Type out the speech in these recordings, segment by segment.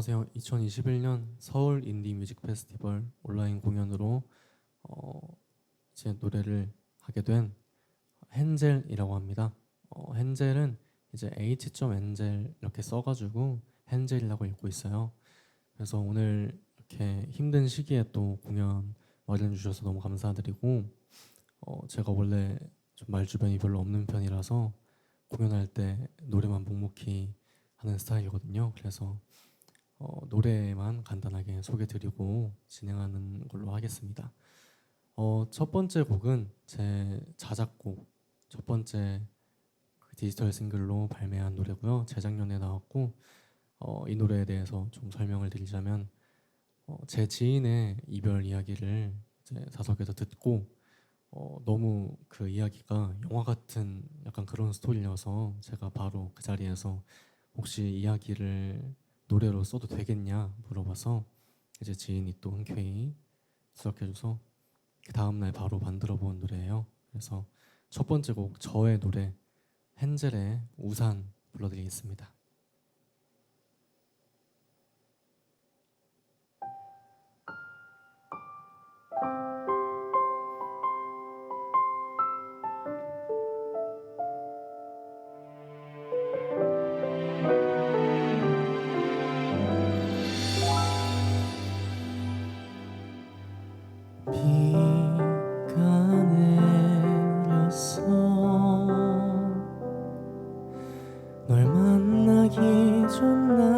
안녕하세요. 2021년 서울 인디 뮤직 페스티벌 온라인 공연으로 어, 이제 노래를 하게 된 헨젤이라고 합니다. 어, 헨젤은 이제 h.엔젤 이렇게 써가지고 헨젤이라고 읽고 있어요. 그래서 오늘 이렇게 힘든 시기에 또 공연 마련해 주셔서 너무 감사드리고 어, 제가 원래 좀 말주변이 별로 없는 편이라서 공연할 때 노래만 묵묵히 하는 스타일이거든요. 그래서 어, 노래만 간단하게 소개드리고 진행하는 걸로 하겠습니다. 어, 첫 번째 곡은 제 자작곡 첫 번째 그 디지털 싱글로 발매한 노래고요. 재작년에 나왔고 어, 이 노래에 대해서 좀 설명을 드리자면 어, 제 지인의 이별 이야기를 이제 사석에서 듣고 어, 너무 그 이야기가 영화 같은 약간 그런 스토리여서 제가 바로 그 자리에서 혹시 이야기를 노래로 써도 되겠냐 물어봐서 이제 지인이 또 흔쾌히 수락해줘서 그 다음날 바로 만들어 본 노래예요. 그래서 첫 번째 곡 저의 노래 헨젤의 우산 불러드리겠습니다. 전나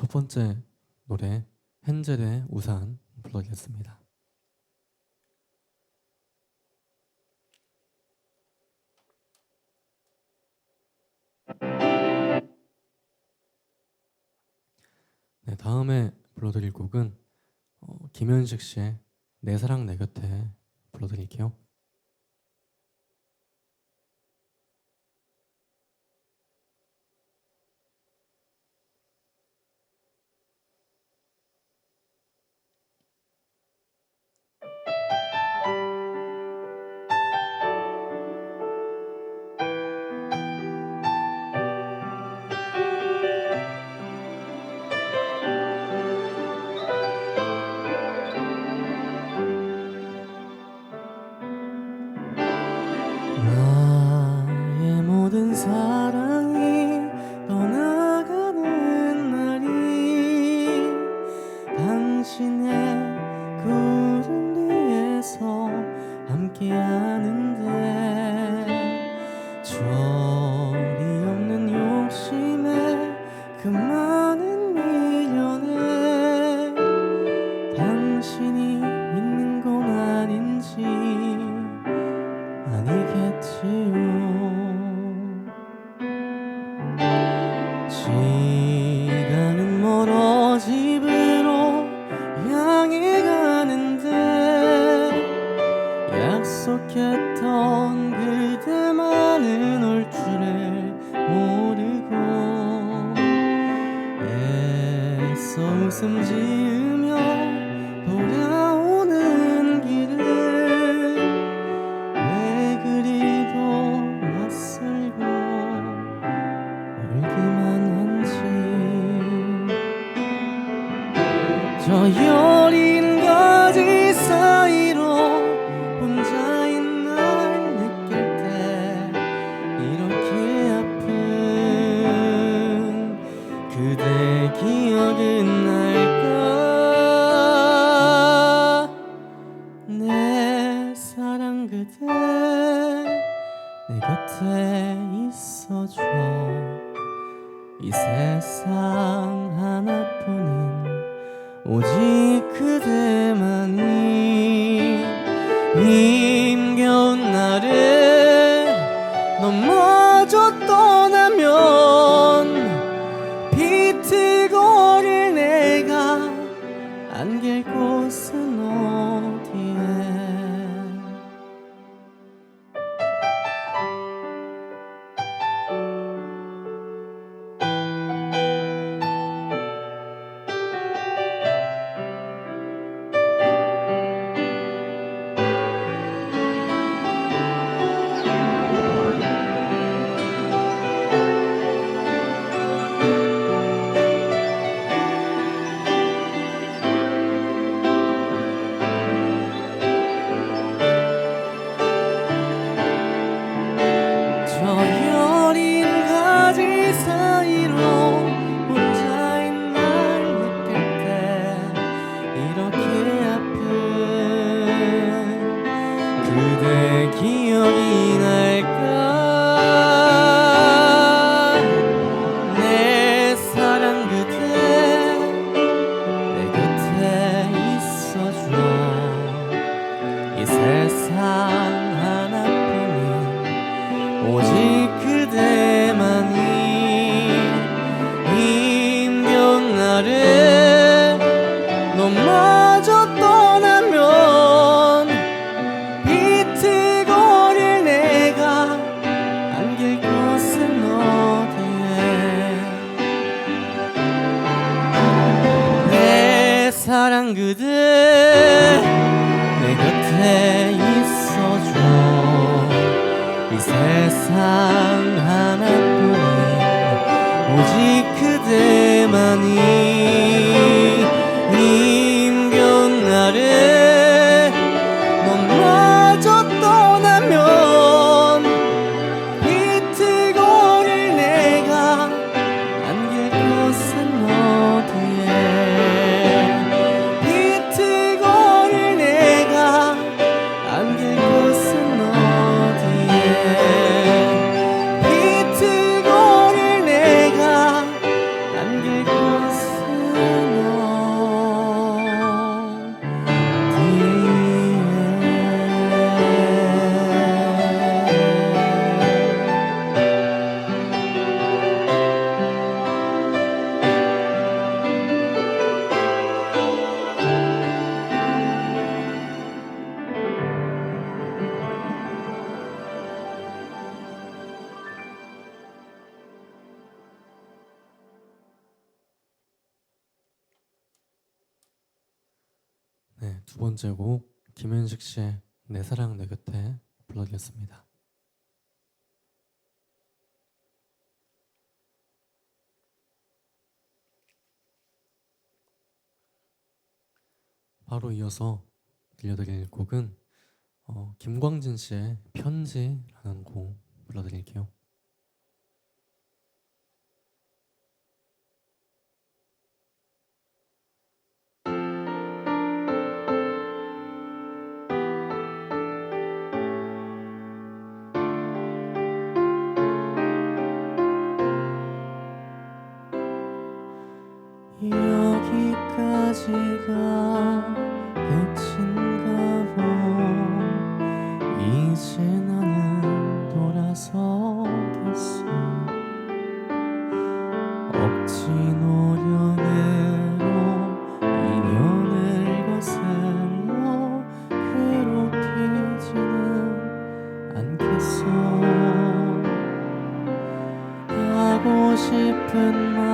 첫 번째 노래 헨젤의 우산 불러드렸습니다. 네, 다음에 불러드릴 곡은 어, 김현식 씨의 내 사랑 내 곁에 불러드릴게요. 나는 사랑 내 곁에 불러드렸습니다. 바로 이어서 들려드릴 곡은 어, 김광진 씨의 편지라는 곡 불러드릴게요. open my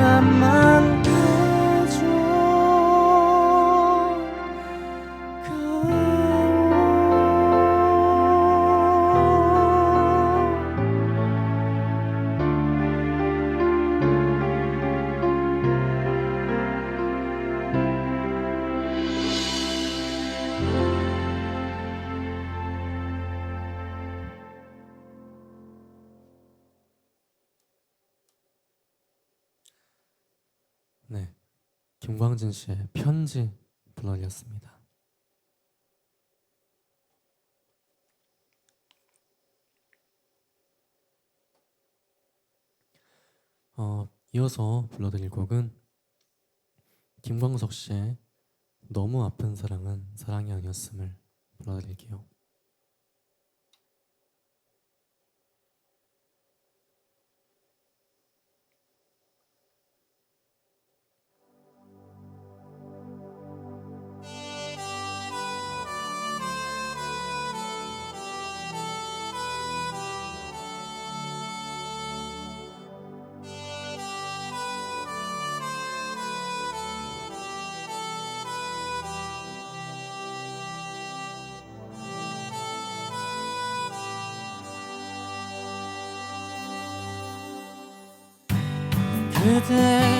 my mind. 김호진 씨의 편지 불러드렸습니다. 어, 이어서 불러드릴 곡은 김광석 씨의 너무 아픈 사랑은 사랑이 아니었음을 불러드릴게요. today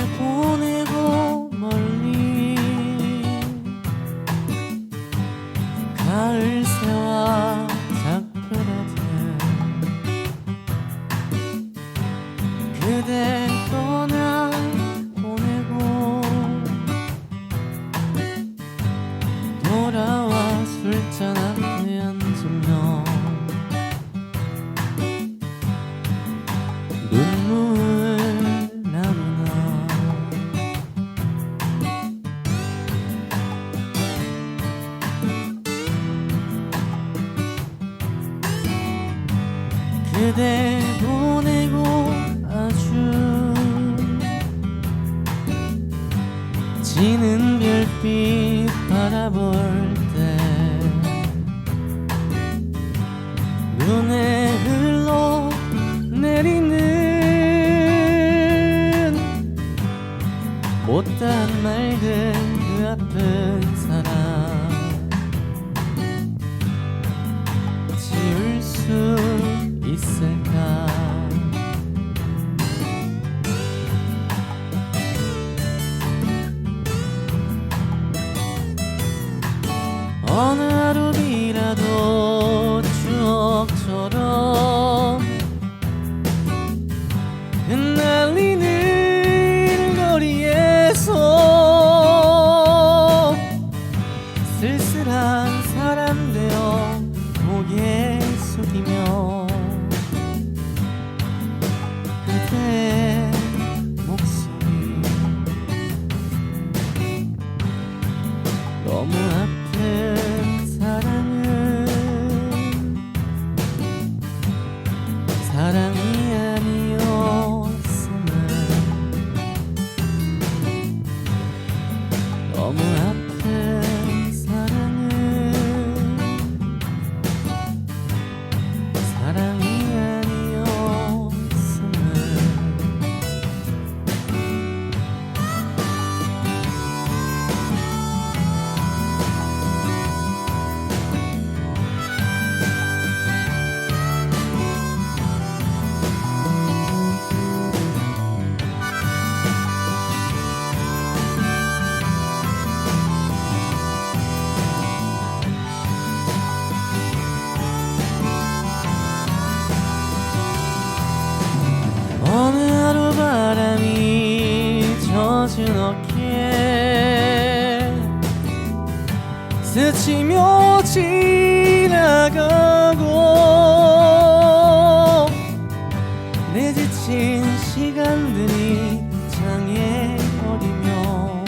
이 창에 어리며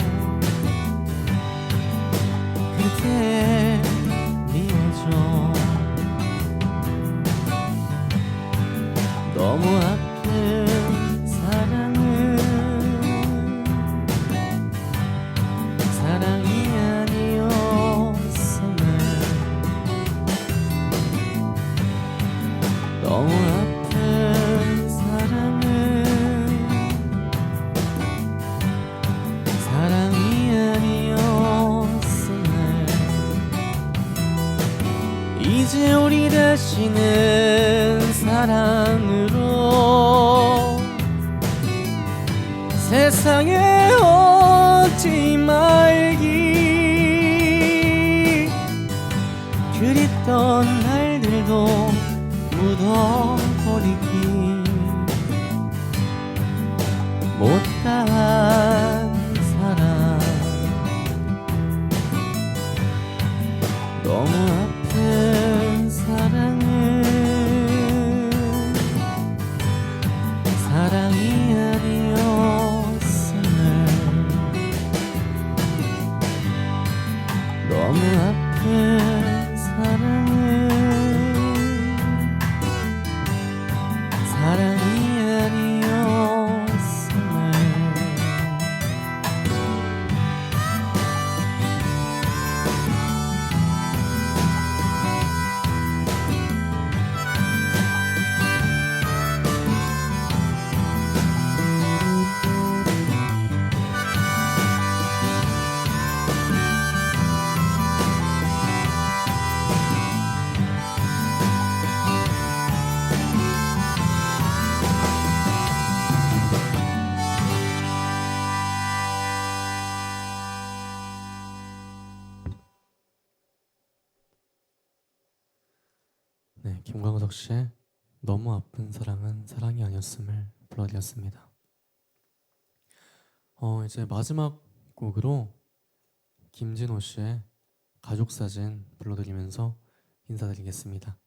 그대 미워져. 너무 오늘도 묻어버리기 못 가. 사실 너무 아픈 사랑은 사랑이 아니었음을 불러드렸습니다. 어 이제 마지막 곡으로 김진호 씨의 가족 사진 불러드리면서 인사드리겠습니다.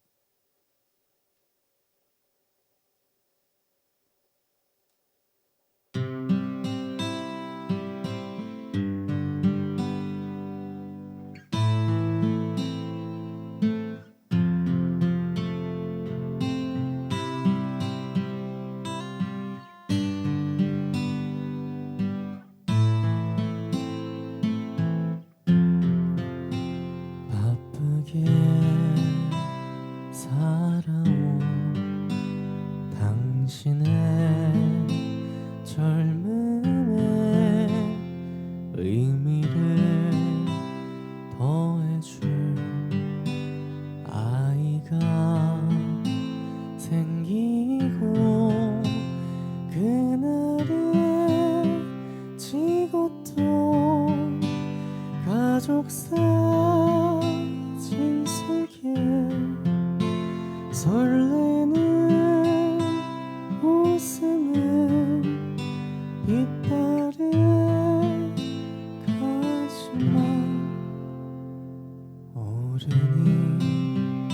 어른이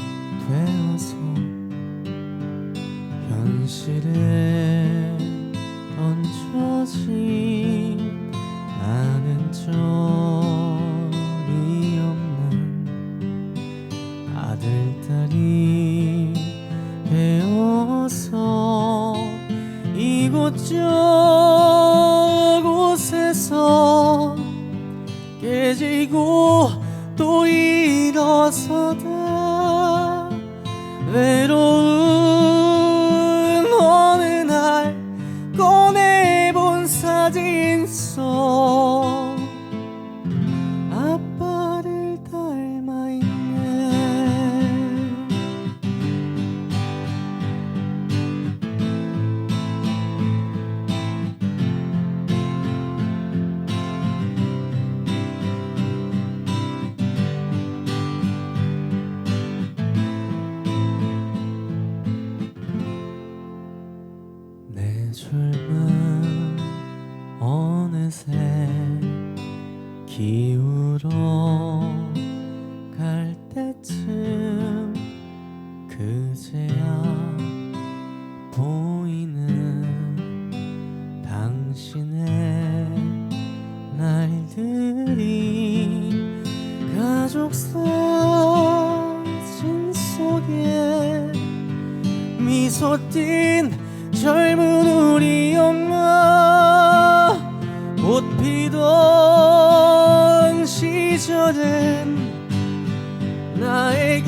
되어서 현실을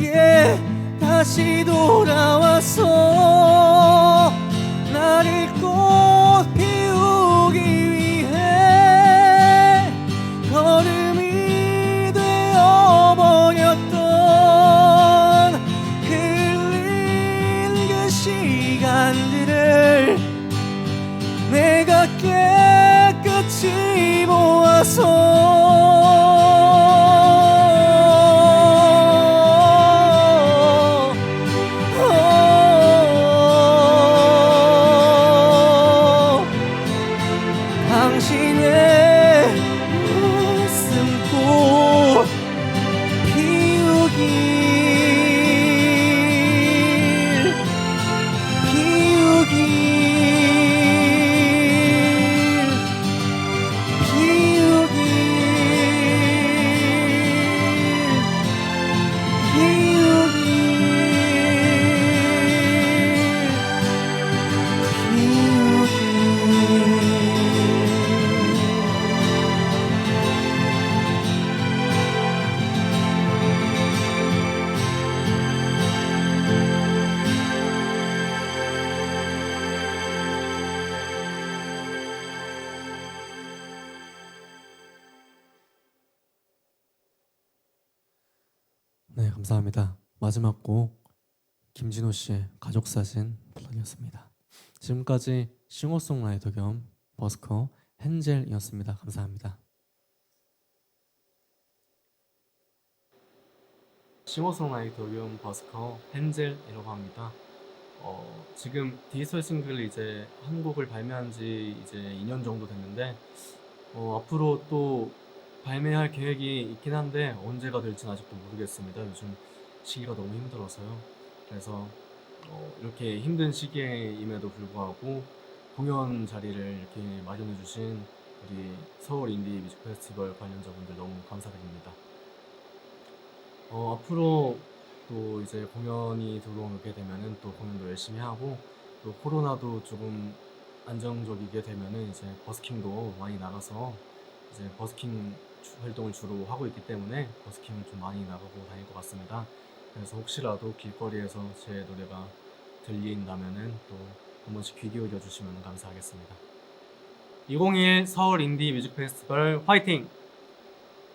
게 다시 돌아와서 날 잊고 마지막 곡 김진호 씨의 가족 사진 플러이었습니다. 지금까지 싱어송라이터 겸 버스커 헨젤이었습니다. 감사합니다. 싱어송라이터 겸 버스커 헨젤이라고 합니다. 어, 지금 디지털 싱글 이제 한 곡을 발매한 지 이제 2년 정도 됐는데 어, 앞으로 또 발매할 계획이 있긴 한데 언제가 될지는 아직도 모르겠습니다. 요즘 시기가 너무 힘들어서요. 그래서 어, 이렇게 힘든 시기임에도 불구하고 공연 자리를 이렇게 마련해 주신 우리 서울 인디 뮤직 페스티벌 관련자분들 너무 감사드립니다. 어, 앞으로 또 이제 공연이 들어오게 되면은 또 공연도 열심히 하고 또 코로나도 조금 안정적이게 되면은 이제 버스킹도 많이 나가서 이제 버스킹 주- 활동을 주로 하고 있기 때문에 버스킹을 좀 많이 나가고 다닐 것 같습니다. 그래서 혹시라도 길거리에서 제 노래가 들린다면은 또 한 번씩 귀 기울여 주시면 감사하겠습니다. 2021 서울 인디 뮤직 페스티벌 화이팅!